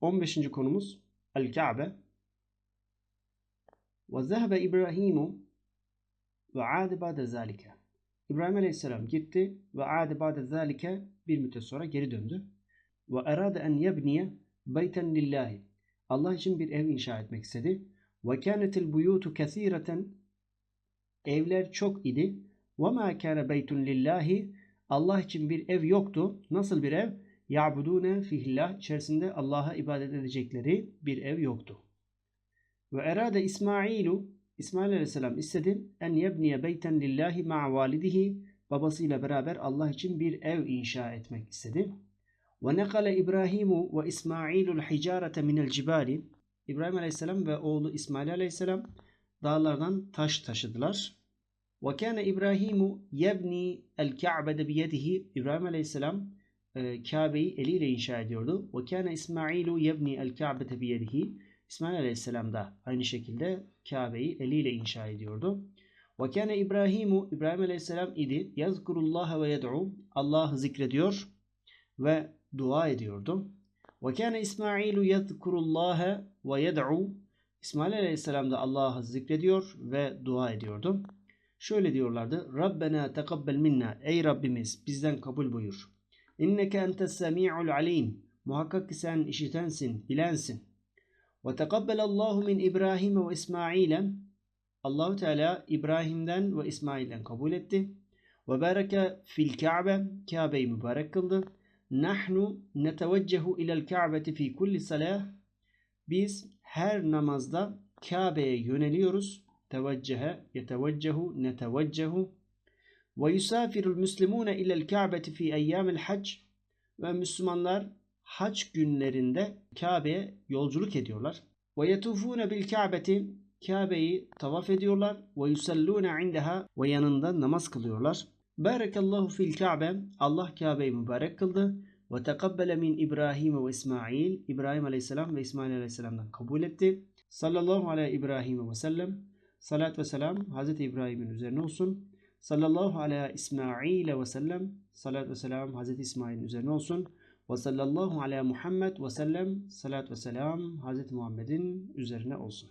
15. konumuz El-Kabe. Ve zehebe İbrahimu ve ade ba'de zalike. İbrahim Aleyhisselam gitti ve ade ba'de zalike bir müddet sonra geri döndü. Ve erade en yebniye beyten lillahi. Allah için bir ev inşa etmek istedi. Ve kânetil buyutu kesîreten Evler çok idi. Ve mâ kâne beytun lillahi Allah için bir ev yoktu. Nasıl bir ev? Ya'budûne fihillah içerisinde Allah'a ibadet edecekleri bir ev yoktu. Ve erade İsmailu İsmail Aleyhisselam istedi en yebniye beyten lillahi ma'a validihi babasıyla beraber Allah için bir ev inşa etmek istedi. Ve nekale İbrahimu ve İsmailul hicarete minel cibali İbrahim Aleyhisselam ve oğlu İsmail Aleyhisselam dağlardan taş taşıdılar. Ve kâne İbrahimu yebni el Ka'bede biyedihi İbrahim Aleyhisselam e, Kabe'yi eliyle inşa ediyordu. Ve kâne İsmailu yebni el Ka'bete biyedihi İsmail Aleyhisselam da aynı şekilde Kabe'yi eliyle inşa ediyordu. Ve kâne İbrahimu İbrahim Aleyhisselam idi. Yazkurullaha ve yed'u Allah'ı zikrediyor ve dua ediyordu. Ve kâne İsmailu yezkurullaha ve yed'u İsmail Aleyhisselam da Allah'ı zikrediyor ve dua ediyordu. Şöyle diyorlardı. Rabbena tekabbel minna. Ey Rabbimiz bizden kabul buyur. İnneke entes semi'ul alim. Muhakkak ki sen işitensin, bilensin. Ve tekabbel Allahu min İbrahim ve İsmail'e. Allahu Teala İbrahim'den ve İsmail'den kabul etti. Ve bareke fil Ka'be. Kabe'yi mübarek kıldı. Nahnu neteveccehu ilel Ka'beti fi kulli salah. Biz her namazda Kabe'ye yöneliyoruz. Teveccehe, yeteveccehu, neteveccehu. Ve yusafirul muslimune ilel Ka'beti fi eyyamil hac. Ve Müslümanlar hac günlerinde Kabe'ye yolculuk ediyorlar. Ve yetufune bil Ka'beti Kabe'yi tavaf ediyorlar ve yusallune indeha ve yanında namaz kılıyorlar. Barakallahu fil Ka'be Allah Kabe'yi mübarek kıldı ve tekabbele min İbrahim ve İsmail İbrahim Aleyhisselam ve İsmail Aleyhisselam'dan kabul etti. Sallallahu aleyhi İbrahim ve sellem salat ve selam Hazreti İbrahim'in üzerine olsun. Sallallahu aleyhi İsmail ve sellem salat ve selam Hazreti İsmail'in üzerine olsun. Ve sallallahu ala Muhammed ve sellem salat ve selam Hazreti Muhammed'in üzerine olsun.